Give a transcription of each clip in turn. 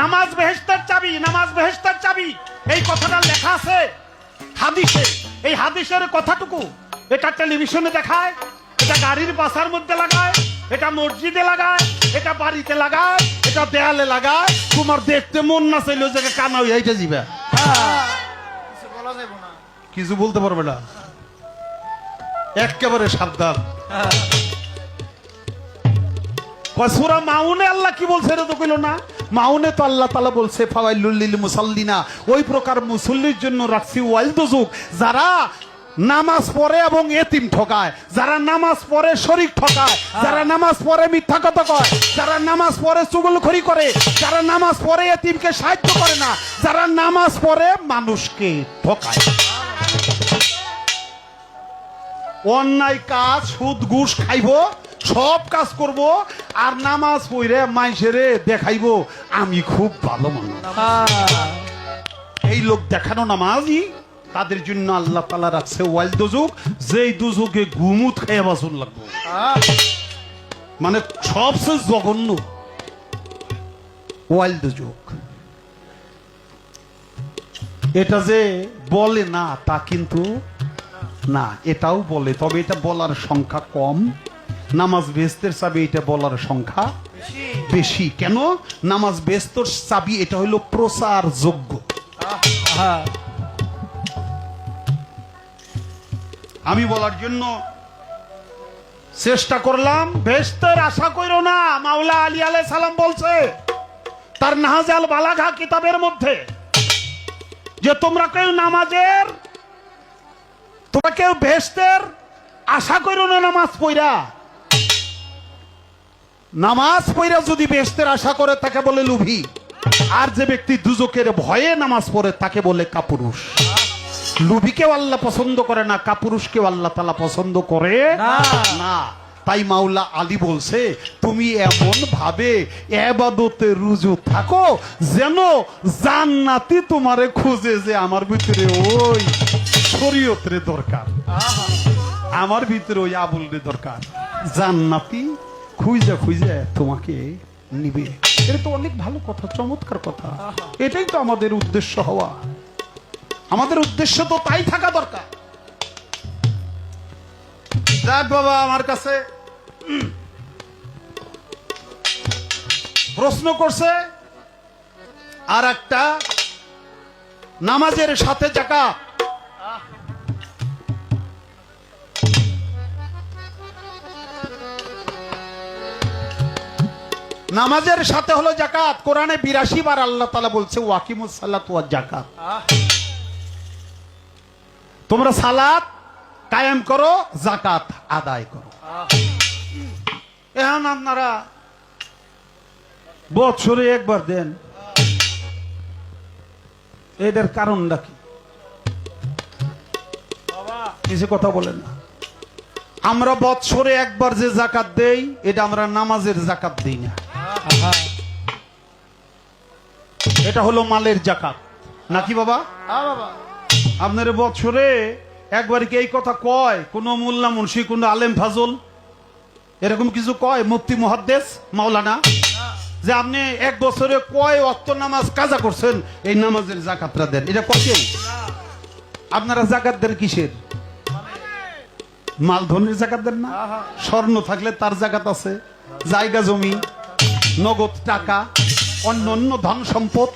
নামাজ বেহেস্তার চাবি নামাজ বেহেস্তের চাবি। এই কথাটা লেখা আছে হাদিসে। এই হাদিসের কথাটুকু এটা টেলিভিশনে দেখায় এটা গাড়ির বাসার মধ্যে লাগায় এটা মসজিদে লাগায় এটা বাড়িতে লাগায় এটা দেয়ালে লাগায়। তোমার দেখতে মন না চাইলেও যে কানা হইয়া এইটা কিছু যাবে না। কিছু বলতে পারবে না। একেবারে সাবধান। কয় সূরা মাউনে আল্লাহ কি বলছে এটা তো কইলো না? মাউনে তো আল্লাহ তালা বলছে, ফাওয়াইলুল লিল মুসাল্লিনা। ওই প্রকার মুসল্লির জন্য রাখছি ওয়াইল দুজুক যারা নামাজ পড়ে এবং এতিম ঠকায়, যারা নামাজ পড়ে শরীর ঠকায়, যারা নামাজ পড়ে মিথ্যা কথা কয়, যারা নামাজ পড়ে চুগলখড়ি করে, যারা নামাজ পড়ে এতিমকে সাহায্য করে না, যারা নামাজ পড়ে মানুষকে ঠকায়। অন্যায় কাজ, সুদ, ঘুষ খাইব সব কাজ করব আর নামাজ পড়ে মাইসেরে দেখাইব আমি খুব ভালো মানুষ। এই লোক দেখানো নামাজই তাদের জন্য আল্লাহ তালা রাখছে ওয়াইল দুজুক যেই দুজুকে গুমুত খেয়ে বাসন লাগবো। মানে সবচেয়ে জঘন্য ওয়াইল দুজুক এটা যে বলে না তা কিন্তু না এটাও বলে তবে এটা বলার সংখ্যা কম। নামাজ বেস্তের চাবি, এটা বলার সংখ্যা বেশি। কেন? নামাজ বেস্তর চাবি, এটা হলো প্রচার যোগ্য। আমি বলার জন্য চেষ্টা করলাম বেস্তের আশা করো না, মাওলা আলী আলাই সালাম বলছে, তার নাহাজাল বালাঘা কিতাবের মধ্যে, যে তোমরা কেউ নামাজের, তোমরা কেউ বেহেস্তের আশা করো না নামাজ পইরা নামাজ পইরা যদি বেহেস্তের আশা করে তাকে বলে লুভি। আর যে ব্যক্তি দুজকের ভয়ে নামাজ পড়ে তাকে বলে কাপুরুষ। লুভিকেও আল্লাহ পছন্দ করে না কাপুরুষকেও আল্লাহ তালা পছন্দ করে। না। তাই মাওলা আলী বলছে তুমি এমন ভাবে এবাদতে রুজু থাকো যেন জান্নাতি তোমারে খুঁজে যে আমার ভিতরে ওই শরীয়তরে দরকার। আমার ভিতরে ওই আবুলরে দরকার। জান্নাতি খুঁজে খুঁজে তোমাকে নিবে। এটা তো অনেক ভালো কথা, চমৎকার কথা। এটাই তো আমাদের উদ্দেশ্য হওয়া। আমাদের উদ্দেশ্য তো তাই থাকা দরকার। যাক বাবা, আমার কাছে প্রশ্ন করছে আর একটা নামাজের সাথে জাকাত। নামাজের সাথে হলো জাকাত কোরআনে বিরাশি বার আল্লাহ তালা বলছে, ওয়াকিমুস সালাত ওয়া জাকাত তোমরা সালাত কায়েম করো জাকাত আদায় করো। এখন আপনারা বছরে একবার দেন। এটার কারণটা কি? কিছু কথা বলেন না। আমরা বৎসরে একবার যে জাকাত দেই, এটা আমরা নামাজের জাকাত দিই না। এটা হলো মালের জাকাত। নাকি বাবা? হ্যাঁ আপনার বছরে একবার কি এই কথা কয়? কোন মোল্লা মুন্সি কোন আলেম ফাজল? এরকম কিছু কয়? মুফতি মুহাদ্দেস মাওলানা? যে আপনি এক বছরে কয় অক্ত নামাজ কাজা করছেন? এই নামাজের জাকাতটা দেন। এটা কত আপনারা জাকাত দেন কিসের? মালধনের জাকাত দেন না? স্বর্ণ থাকলে তার জাকাত আছে। জায়গা জমি। নগদ টাকা অন্য অন্য ধন সম্পদ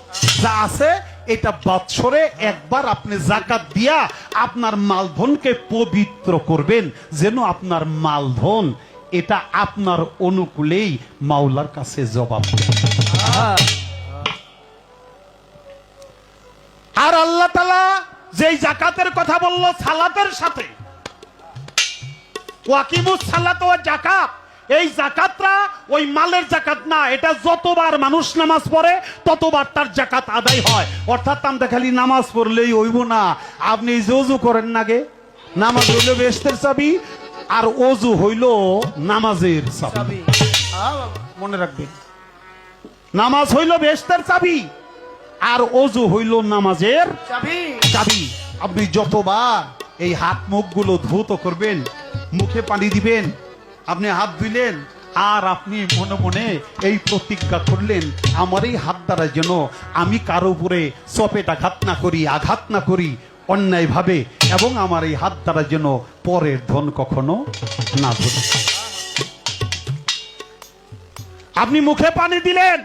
যা আছে, এটা বৎসরে একবার আপনি জাকাত দিয়া আপনার মালধনকে পবিত্র করবেন, যেন আপনার মালধন এটা আপনার অনুকূলেই মাওলার কাছে জবাব আর আল্লাহ তালা যেই জাকাতের কথা বলল সালাতের সাথে, ওয়াকিমুস সালাত ওয়া জাকাত। এই জাকাতটা ওই মালের জাকাত না এটা যতবার মানুষ নামাজ পড়ে ততবার তার জাকাত আদায় হয়। অর্থাৎ আমরা খালি নামাজ পড়লেই হইব না। আপনি অজু করেন নাগে নামাজ হইল বেস্তের চাবি আর অজু হইল নামাজের চাবি। মনে রাখবেন নামাজ হইল বেস্তের চাবি আর অজু হইল নামাজের চাবি। চাবি। আপনি যতবার এই হাত মুখগুলো ধৌত করবেন মুখে পানি দিবেন আপনি হাত দিলেন আর আপনি মনে মনে এই প্রতিজ্ঞা করলেন, আমার এই হাত দ্বারা যেন আমি কারও উপরে চপেটাঘাত না করি, আঘাত না করি, অন্যায়ভাবে, এবং আমার এই হাত দ্বারা যেন পরের ধন কখনো না ধরি। আপনি মুখে পানি দিলেন।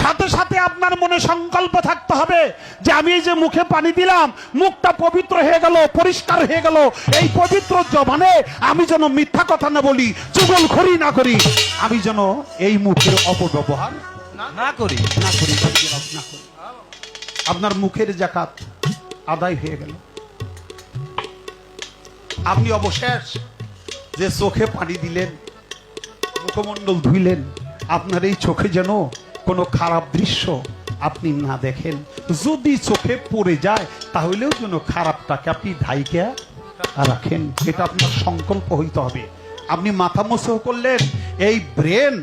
সাথে সাথে আপনার মনে সংকল্প থাকতে হবে যে আমি এই যে মুখে পানি দিলাম, মুখটা পবিত্র হয়ে গেল, পরিষ্কার হয়ে গেল। এই পবিত্র জবানে আমি যেন মিথ্যা কথা না বলি চুগল খড়ি না করি, আমি যেন এই মুখের অপব্যবহার না করি না করি না করি। আপনার মুখের জাকাত আদায় হয়ে গেল। আপনি অবশেষ যে চোখে পানি দিলেন, মুখমণ্ডল ধুইলেন, আপনার এই চোখে যেন কোনো খারাপ দৃশ্য আপনি না দেখেন। যদি চোখে পড়ে যায় তাহলেও যেন খারাপটাকে আপনি ধাইকে রাখেন। এটা আপনার সংকল্প হইতে হবে। আপনি মাথা মোসহ করলেন এই ব্রেন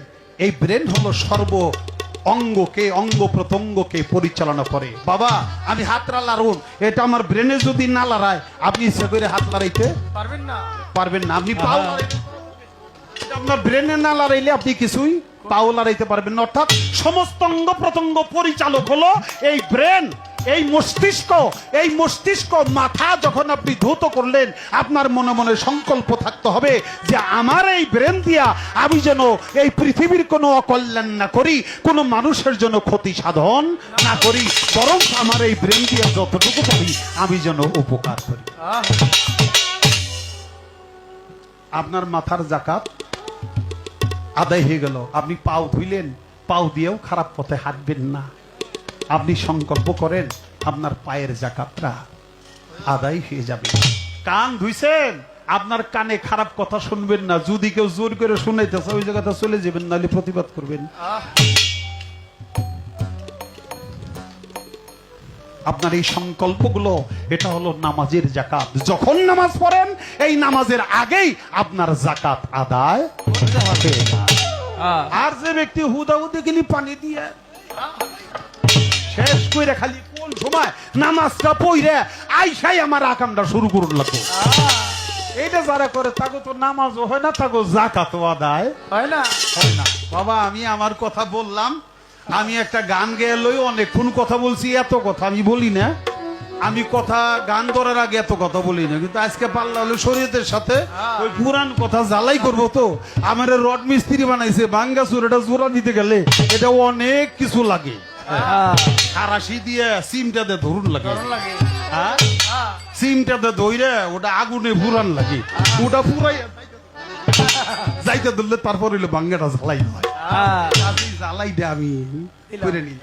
এই ব্রেন হলো সর্ব অঙ্গকে অঙ্গ প্রত্যঙ্গকে পরিচালনা করে। বাবা আমি হাত লাড়ুন এটা আমার ব্রেনে যদি না লড়ায় আপনি ইচ্ছে করে হাত লড়াইতে পারবেন না। পারবেন না। আপনি আপনার ব্রেনে না লড়াইলে আপনি কিছুই পাও লড়াইতে পারবেন না। অর্থাৎ সমস্ত অঙ্গ প্রত্যঙ্গ পরিচালক হলো এই ব্রেন এই মস্তিষ্ক। এই মস্তিষ্ক মাথা যখন আপনি ধৌত করলেন আপনার মনে মনে সংকল্প থাকতে হবে যে আমার এই ব্রেন দিয়া আমি যেন এই পৃথিবীর কোনো অকল্যাণ না করি কোনো মানুষের জন্য ক্ষতি সাধন না করি বরং আমার এই ব্রেন দিয়া যতটুকু পারি আমি যেন উপকার করি। আপনার মাথার জাকাত আদায় হয়ে গেল। আপনি পাও ধুইলেন, পাও দিয়েও খারাপ পথে হাঁটবেন না। আপনি সংকল্প করেন, আপনার পায়ের জাকাতটা আদায় হয়ে যাবে। কান ধুইছেন, আপনার কানে খারাপ কথা শুনবেন না। যদি কেউ জোর করে শুনাইতেছে, ওই জায়গাতে চলে যাবেন, নাহলে প্রতিবাদ করবেন। আপনার এই সংকল্পগুলো, এটা হলো নামাজের জাকাত। যখন নামাজ পড়েন, এই নামাজের আগেই আপনার জাকাত আদায় হয়ে আর যে ব্যক্তি হুদা হুদাহুদি গেলি পানি দিয়ে শেষ করে খালি কোন সময় নামাজটা পইরে আইসাই আমার আকামটা শুরু করুন লাগবো এইটা যারা করে তাকে তো নামাজও হয় না তাকে জাকাতও আদায় হয় না? হয় না। বাবা আমি আমার কথা বললাম আমি একটা গান গেয়ে লই অনেকক্ষণ কথা বলছি এত কথা আমি বলি না। আমি কথা গান করার আগে এত কথা বলি না কিন্তু আজকে পাল্লা হলো শরীয়তের সাথে ওই পুরান কথা জ্বালাই করব তো। আমার রড মিস্ত্রি বানাইছে বাঙ্গা চুর এটা জোড়া দিতে গেলে এটা অনেক কিছু লাগে। আহ, খারাসি দিয়ে সিমটাতে ধরুন লাগে। হ্যাঁ? সিমটাতে ধইরে ওটা আগুনে লাগে। ওটা ফুরাই যাইতে ধরলে তারপর হইলে বাঙ্গাটা জ্বালাই হয়। আহ। আজই জ্বালাই দে আমি করে নিই।